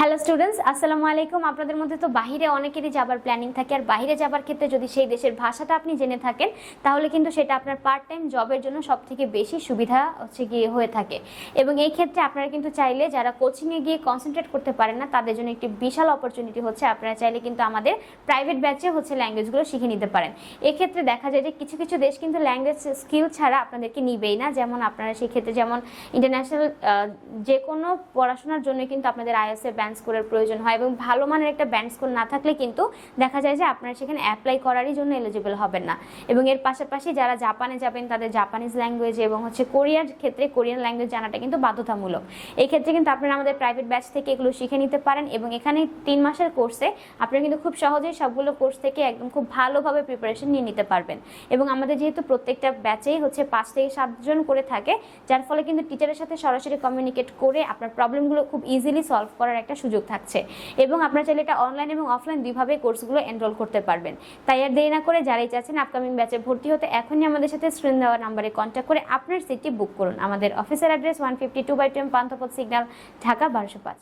Hello students আসসালামু আলাইকুম আপনাদের মধ্যে তো বাইরে অনেকেরই যাবার প্ল্যানিং থাকে আর বাইরে যাবার ক্ষেত্রে যদি সেই দেশের ভাষাটা আপনি জেনে থাকেন তাহলে কিন্তু সেটা আপনার পার্ট টাইম জবের জন্য সব থেকে বেশি সুবিধা হচ্ছে গিয়ে হয়ে থাকে এবং এই ক্ষেত্রে আপনারা কিন্তু চাইলে যারা কোচিংয়ে গিয়ে কনসেন্ট্রেট করতে পারেন না তাদের জন্য একটি বিশাল অপরচুনিটি হচ্ছে আপনারা চাইলে কিন্তু আমাদের প্রাইভেট ব্যাচে হচ্ছে ল্যাঙ্গুয়েজগুলো শিখে নিতে পারেন এক্ষেত্রে দেখা যায় যে কিছু কিছু দেশ কিন্তু ল্যাঙ্গুয়েজ স্কিল ছাড়া আপনাদেরকে নিবেই না যেমন আপনারা সেই ক্ষেত্রে যেমন ইন্টারন্যাশনাল যে কোনো পড়াশোনার জন্য কিন্তু আপনাদের আইএসএ ব্যান্ড স্কোরের প্রয়োজন হয় এবং ভালো মানের একটা ব্যান্ড স্কোর না থাকলে কিন্তু দেখা যায় যে আপনারা সেখানে অ্যাপ্লাই করারই জন্য এলিজিবল হবেন না। এবং এর পাশাপাশি যারা জাপানে যাবেন, তাদের জাপানিজ ল্যাঙ্গুয়েজ এবং হচ্ছে কোরিয়ার ক্ষেত্রে কোরিয়ান ল্যাঙ্গুয়েজ জানাটা কিন্তু বাধ্যতামূলক। এই ক্ষেত্রে কিন্তু আপনারা আমাদের প্রাইভেট ব্যাচ থেকে এগুলো শিখে নিতে পারেন এবং এখানে তিন মাসের কোর্সে আপনারা কিন্তু খুব সহজেই সবগুলো কোর্স থেকে একদম খুব ভালোভাবে প্রিপারেশন নিয়ে নিতে পারবেন। এবং আমাদের যেহেতু প্রত্যেকটা ব্যাচেই হচ্ছে পাঁচ থেকে সাতজন করে থাকে, যার ফলে কিন্তু টিচারের সাথে সরাসরি কমিউনিকেট করে আপনার প্রবলেমগুলো খুব ইজিলি সলভ করার একটা সুযোগ থাকছে। এবং আপনারা চাইলে এটা অনলাইন এবং অফলাইন দুইভাবে কোর্সগুলো এনরোল করতে পারবেন। তাই আর দেরি না করে যারাই চাচ্ছেন আপকামিং ব্যাচে ভর্তি হতে এখনই আমাদের সাথে স্ক্রিন দেওয়া নাম্বারে কন্ট্যাক্ট করে আপনার সিটটি বুক করুন। আমাদের অফিসের address one fifty two by ten Panthapath signal Dhaka, বারোশো পাঁচ।